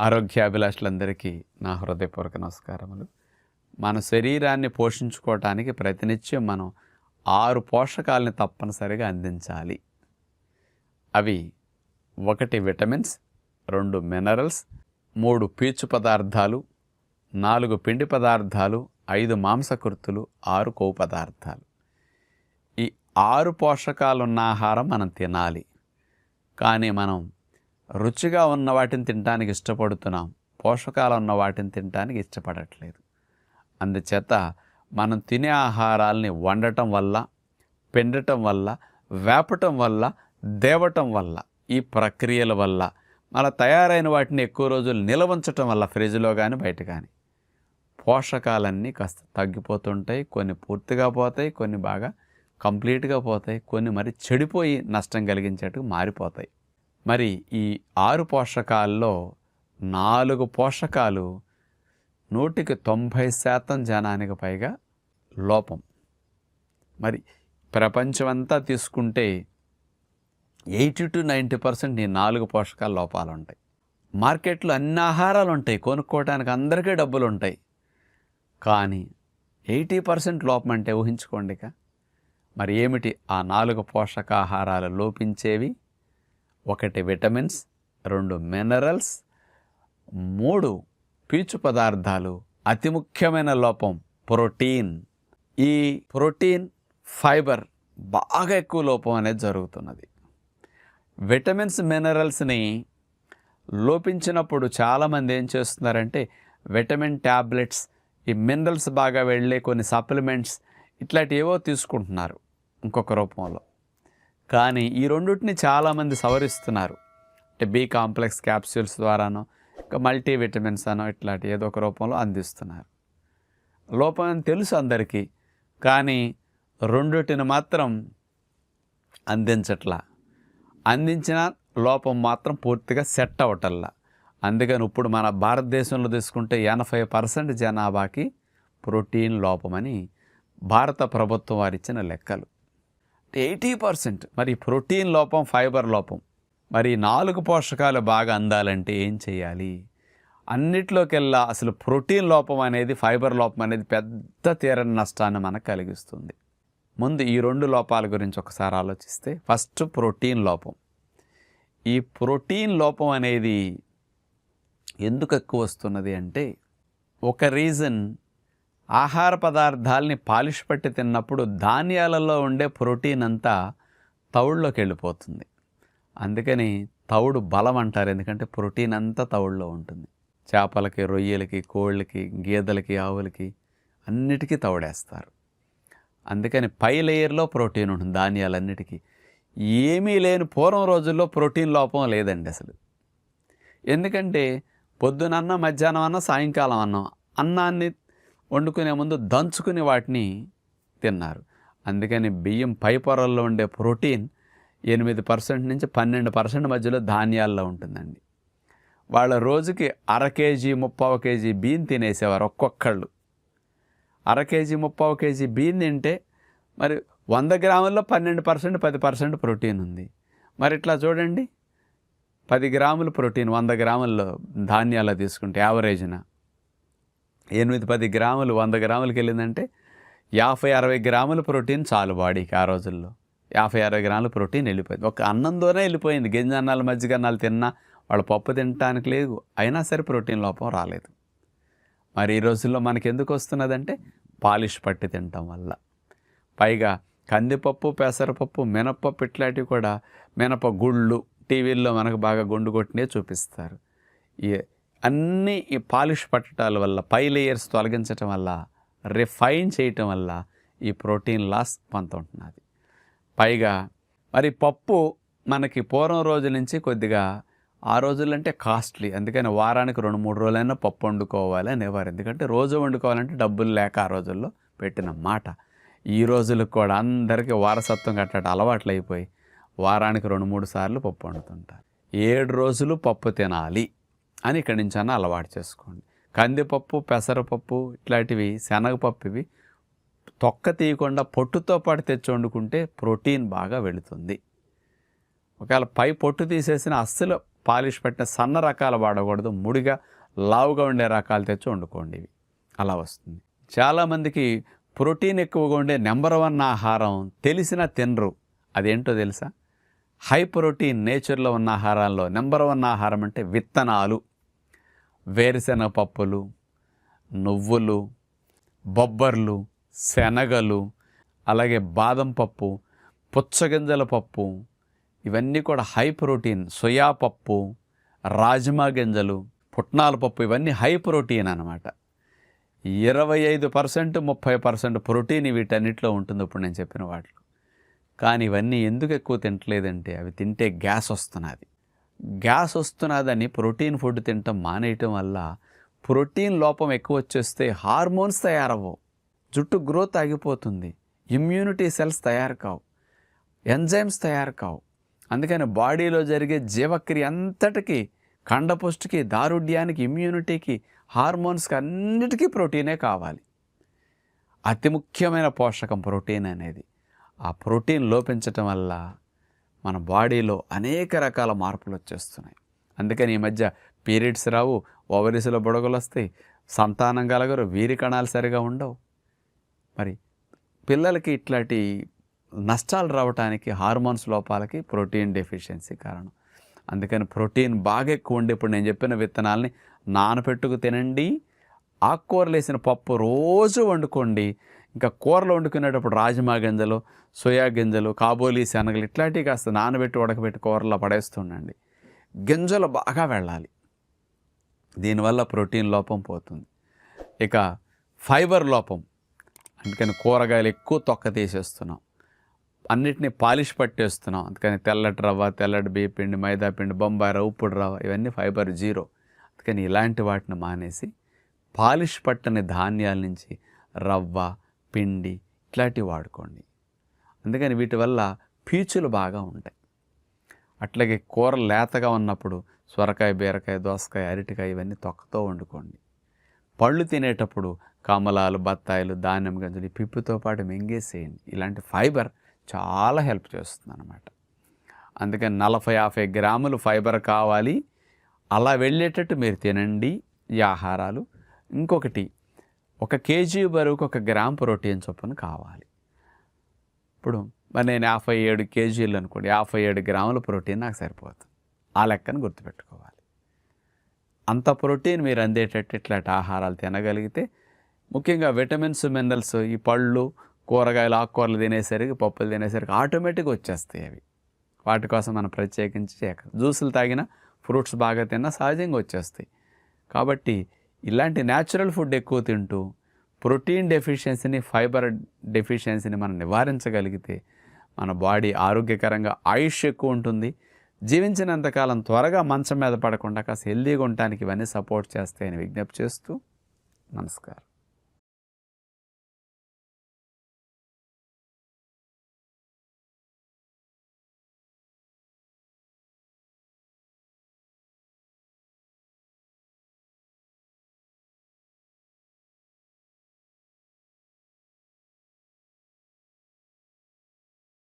ఆరోగ్యాభిలాషులందరికీ నా హృదయపూర్వక నమస్కారములు. మన శరీరాన్ని పోషించుకోవటానికి ప్రతినిత్యం మనం ఆరు పోషకాలని తప్పనిసరిగా అందించాలి. అవి ఒకటి విటమిన్స్ రెండు మినరల్స్ మూడు పీచు పదార్థాలు నాలుగు పిండి పదార్థాలు ఐదు మాంసకృతులు ఆరు కొవ్వు పదార్థాలు. ఈ ఆరు పోషకాలున్న ఆహారం మనం తినాలి. కానీ మనం రుచిగా ఉన్న వాటిని తినడానికి ఇష్టపడుతున్నాం. పోషకాలు ఉన్న వాటిని తినడానికి ఇష్టపడట్లేదు. అందుచేత మనం తినే ఆహారాల్ని వండటం వల్ల పెండటం వల్ల వేపటం వల్ల దేవటం వల్ల ఈ ప్రక్రియల వల్ల మళ్ళీ తయారైన వాటిని ఎక్కువ రోజులు నిలవంచటం వల్ల ఫ్రిడ్జ్లో కానీ బయట కానీ పోషకాలన్నీ కాస్త తగ్గిపోతుంటాయి. కొన్ని పూర్తిగా పోతాయి కొన్ని బాగా కంప్లీట్గా పోతాయి. కొన్ని మరి చెడిపోయి నష్టం కలిగించేట్టుగా మారిపోతాయి. మరి ఈ ఆరు పోషకాల్లో నాలుగు పోషకాలు నూటికి తొంభై శాతం జనానికి పైగా లోపం. మరి ప్రపంచమంతా తీసుకుంటే ఎయిటీ టు నైంటీ పర్సెంట్ ఈ నాలుగు పోషకాల లోపాలు ఉంటాయి మార్కెట్లో అన్ని ఆహారాలు ఉంటాయి కొనుక్కోవడానికి అందరికీ డబ్బులు ఉంటాయి కానీ ఎయిటీ పర్సెంట్ లోపం అంటే ఊహించుకోండి మరి ఏమిటి ఆ నాలుగు పోషకాహారాలు లోపించేవి? ఒకటి విటమిన్స్ రెండు మినరల్స్ మూడు పీచు పదార్థాలు. అతి ముఖ్యమైన లోపం ప్రోటీన్. ఈ ప్రోటీన్ ఫైబర్ బాగా ఎక్కువ లోపం అనేది జరుగుతున్నది. విటమిన్స్ మినరల్స్ని లోపించినప్పుడు చాలామంది ఏం చేస్తున్నారంటే విటమిన్ ట్యాబ్లెట్స్ ఈ మినరల్స్ బాగా వెళ్ళే కొన్ని సప్లిమెంట్స్ ఇట్లాంటి ఏవో తీసుకుంటున్నారు. ఇంకొక రూపంలో. కానీ ఈ రెండింటిని చాలామంది సవరిస్తున్నారు. అంటే బి కాంప్లెక్స్ క్యాప్సూల్స్ ద్వారానో ఇంకా మల్టీ విటమిన్స్ అనో ఇట్లాంటి ఏదో ఒక రూపంలో అందిస్తున్నారు. లోపం అని తెలుసు అందరికీ కానీ రెండిటిని మాత్రం అందించట్లా. అందించిన లోపం మాత్రం పూర్తిగా సెట్ అవటల్లా. అందుకని ఇప్పుడు మన భారతదేశంలో తీసుకుంటే ఎనభై పర్సెంట్ జనాభాకి ప్రోటీన్ లోపమని భారత ప్రభుత్వం వారిచ్చిన లెక్కలు. Eighty percent. మరి ప్రోటీన్ లోపం ఫైబర్ లోపం. మరి నాలుగు పోషకాలు బాగా అందాలంటే ఏం చేయాలి? అన్నిట్లోకెల్లా అసలు ప్రోటీన్ లోపం అనేది ఫైబర్ లోపం అనేది పెద్ద తీరని నష్టాన్ని మనకు కలిగిస్తుంది. ముందు ఈ రెండు లోపాల గురించి ఒకసారి ఆలోచిస్తే ఫస్ట్ ప్రోటీన్ లోపం. ఈ ప్రోటీన్ లోపం అనేది ఎందుకు ఎక్కువ వస్తున్నది అంటే ఒక రీజన్ ఆహార పదార్థాలని పాలిష్ పట్టి తిన్నప్పుడు ధాన్యాలలో ఉండే ప్రోటీన్ అంతా తవుడులోకి వెళ్ళిపోతుంది. అందుకని తవుడు బలం అంటారు ఎందుకంటే ప్రోటీన్ అంతా తవుడులో ఉంటుంది. చేపలకి రొయ్యలకి కోళ్ళకి గేదెలకి ఆవులకి అన్నిటికీ తవుడేస్తారు అందుకని పై లేయర్లో ప్రోటీన్ ఉంటుంది ధాన్యాలన్నిటికీ. ఏమీ లేని పూర్వం రోజుల్లో ప్రోటీన్ లోపం లేదండి అసలు. ఎందుకంటే పొద్దునన్న మధ్యాహ్నం అన్న సాయంకాలం అన్నం అన్నాన్ని వండుకునే ముందు దంచుకుని వాటిని తిన్నారు. అందుకని బియ్యం పై పొరల్లో ఉండే ప్రోటీన్ ఎనిమిది పర్సెంట్ నుంచి పన్నెండు పర్సెంట్ మధ్యలో ధాన్యాల్లో ఉంటుందండి. వాళ్ళ రోజుకి అర కేజీ ముప్పావు కేజీ బియ్యం తినేసేవారు ఒక్కొక్కళ్ళు. అర కేజీ ముప్పావు కేజీ బియ్యం తింటే మరి వంద గ్రాముల్లో పన్నెండు పర్సెంట్ పది పర్సెంట్ ప్రోటీన్ ఉంది. మరి ఇట్లా చూడండి పది గ్రాములు ప్రోటీన్ వంద గ్రాముల్లో ధాన్యాలు తీసుకుంటే యావరేజ్న ఎనిమిది పది గ్రాములు వంద గ్రాములకి వెళ్ళిందంటే యాభై అరవై గ్రాముల ప్రోటీన్ చాలు బాడీకి ఆ రోజుల్లో. యాభై అరవై గ్రాముల ప్రోటీన్ వెళ్ళిపోయింది. ఒక అన్నంతోనే వెళ్ళిపోయింది. గింజ అన్నాలు మజ్జిగ అన్నాలు తిన్నా వాళ్ళ పప్పు తినటానికి లేదు. అయినా సరే ప్రోటీన్ లోపం రాలేదు. మరి ఈ రోజుల్లో మనకి ఎందుకు వస్తున్నదంటే పాలిష్ పట్టి తినటం వల్ల. పైగా కందిపప్పు పెసరపప్పు మినపప్పు ఇట్లాంటివి కూడా మినప గుళ్ళు టీవీల్లో మనకు బాగా గుండు కొట్టినే చూపిస్తారు. ఈ అన్నీ ఈ పాలిష్ పట్టడాల వల్ల పై లేయర్స్ తొలగించటం వల్ల రిఫైన్ చేయటం వల్ల ఈ ప్రోటీన్ లాస్ పొందుతున్నది పైగా మరి పప్పు మనకి పూర్వం రోజుల నుంచి కొద్దిగా ఆ రోజుల్లో అంటే కాస్ట్లీ అందుకని వారానికి రెండు మూడు రోజులైనా పప్పు వండుకోవాలి అనేవారు. ఎందుకంటే రోజు వండుకోవాలంటే డబ్బులు లేక ఆ రోజుల్లో పెట్టిన మాట. ఈ రోజులకు కూడా అందరికీ వారసత్వం కట్టడం అలవాట్లు అయిపోయి వారానికి రెండు మూడు సార్లు పప్పు వండుతుంటారు. ఏడు రోజులు పప్పు తినాలి. అని ఇక్కడి నుంచి అన్న అలవాటు చేసుకోండి. కందిపప్పు పెసరపప్పు ఇట్లాంటివి శనగపప్పు ఇవి తొక్క తీయకుండా పొట్టుతో పాటు తెచ్చి వండుకుంటే ప్రోటీన్ బాగా వెళుతుంది. ఒకవేళ పై పొట్టు తీసేసిన అస్సలు పాలిష్ పెట్టిన సన్న రకాలు వాడకూడదు. ముడిగా లావుగా ఉండే రకాలు తెచ్చి వండుకోండి ఇవి. అలా వస్తుంది. చాలామందికి ప్రోటీన్ ఎక్కువగా ఉండే నెంబర్ వన్ ఆహారం తెలిసిన తినరు. అదేంటో తెలుసా? హై ప్రోటీన్ నేచర్లో ఉన్న ఆహారాల్లో నెంబర్ వన్ ఆహారం అంటే విత్తనాలు. వేరుశెనగ పప్పులు నువ్వులు బొబ్బర్లు శనగలు అలాగే బాదం పప్పు పుచ్చగింజల పప్పు ఇవన్నీ కూడా హై ప్రోటీన్ సోయా పప్పు రాజ్మా గింజలు పుట్నాల పప్పు ఇవన్నీ హై ప్రోటీన్ అన్నమాట. ఇరవై ఐదు పర్సెంట్ ముప్పై పర్సెంట్ ప్రోటీన్ వీటన్నిటిలో ఉంటుంది ఇప్పుడు నేను చెప్పిన వాటిలో. కానీ ఇవన్నీ ఎందుకు ఎక్కువ తింటలేదంటే అవి తింటే గ్యాస్ వస్తున్నది. గ్యాస్ వస్తున్నదని ప్రోటీన్ ఫుడ్ తినటం మానేయటం వల్ల ప్రోటీన్ లోపం ఎక్కువ వచ్చేస్తే హార్మోన్స్ తయారవ్వవు. జుట్టు గ్రోత్ ఆగిపోతుంది. ఇమ్యూనిటీ సెల్స్ తయారు కావు ఎంజైమ్స్ తయారు కావు అందుకని బాడీలో జరిగే జీవక్రియ అంతటికీ కండపుష్టికి దారుఢ్యానికి ఇమ్యూనిటీకి హార్మోన్స్కి అన్నిటికీ ప్రోటీనే కావాలి. అతి ముఖ్యమైన పోషకం ప్రోటీన్ అనేది. ఆ ప్రోటీన్ లోపించటం వల్ల మన బాడీలో అనేక రకాల మార్పులు వచ్చేస్తున్నాయి. అందుకని ఈ మధ్య పీరియడ్స్ రావు ఓవరీస్లో బుడగలు వస్తాయి సంతానం కలగరు వీరి కణాలు సరిగా ఉండవు. మరి పిల్లలకి ఇట్లాంటి నష్టాలు రావడానికి హార్మోన్స్ లోపాలకి ప్రోటీన్ డెఫిషియన్సీ కారణం. అందుకని ప్రోటీన్ బాగా ఎక్కువ ఉండి ఇప్పుడు నేను చెప్పిన విత్తనాలని నానపెట్టుకు తినండి ఆకుకూరలు వేసిన పప్పు రోజు వండుకోండి ఇంకా కూరలు వండుకునేటప్పుడు రాజమా గింజలు సోయా గింజలు కాబోలీ శనగలు ఇట్లాంటివి కాస్త నానబెట్టి ఉడకబెట్టి కూరలో పడేస్తుండండి. గింజలు బాగా వెళ్ళాలి. దీనివల్ల ప్రోటీన్ లోపం పోతుంది. ఇక ఫైబర్ లోపం. అందుకని కూరగాయలు ఎక్కువ తొక్క తీసేస్తున్నాం. అన్నిటినీ పాలిష్ పట్టేస్తున్నాం. అందుకని తెల్లటి రవ్వ తెల్లటి బియ్యపిండి మైదా పిండి బొంబాయి రవ్వ ఉప్పుడు రవ్వ ఇవన్నీ ఫైబర్ జీరో. అందుకని ఇలాంటి వాటిని మానేసి పాలిష్ పట్టని ధాన్యాల నుంచి రవ్వ పిండి ఇట్లాంటివి వాడుకోండి. అందుకని వీటి వల్ల పీచులు బాగా ఉంటాయి. అట్లాగే కూర లేతగా ఉన్నప్పుడు సొరకాయ బీరకాయ దోసకాయ అరటికాయ ఇవన్నీ తొక్కతో వండుకోండి. పళ్ళు తినేటప్పుడు కమలాలు బత్తాయిలు ధాన్యం గంజలు పిప్పుతో పాటు మింగేసేయండి. ఇలాంటి ఫైబర్ చాలా హెల్ప్ చేస్తుంది అనమాట అందుకని నలభై యాభై గ్రాములు ఫైబర్ కావాలి. అలా వెళ్ళేటట్టు మీరు తినండి. ఈ ఆహారాలు. ఇంకొకటి ఒక కేజీ బరువుకు ఒక గ్రామ్ ప్రోటీన్ చొప్పున కావాలి. ఇప్పుడు మరి నేను యాభై ఏడు కేజీలు అనుకోండి యాభై ఏడు గ్రాముల ప్రోటీన్ నాకు సరిపోతుంది. ఆ లెక్కను గుర్తుపెట్టుకోవాలి. అంత ప్రోటీన్ మీరు అందేటట్టు ఇట్లాంటి ఆహారాలు తినగలిగితే ముఖ్యంగా విటమిన్స్ మినరల్స్ ఈ పళ్ళు కూరగాయలు ఆకుకూరలు తినేసరికి పప్పులు తినేసరికి ఆటోమేటిక్గా వచ్చేస్తాయి అవి. వాటి కోసం మనం ప్రత్యేకించి చేయక జ్యూసులు తాగిన ఫ్రూట్స్ బాగా తిన్నా సహజంగా వచ్చేస్తాయి. కాబట్టి ఇలాంటి న్యాచురల్ ఫుడ్ ఎక్కువ తింటూ ప్రోటీన్ డెఫిషియన్సీని ఫైబర్ డెఫిషియన్సీని మనం నివారించగలిగితే మన బాడీ ఆరోగ్యకరంగా ఆయుష్ ఎక్కువ ఉంటుంది. జీవించినంతకాలం త్వరగా మంచం మీద పడకుండా కాస్త హెల్దీగా ఉండటానికి ఇవన్నీ సపోర్ట్ చేస్తాయని విజ్ఞప్తి చేస్తూ నమస్కారం.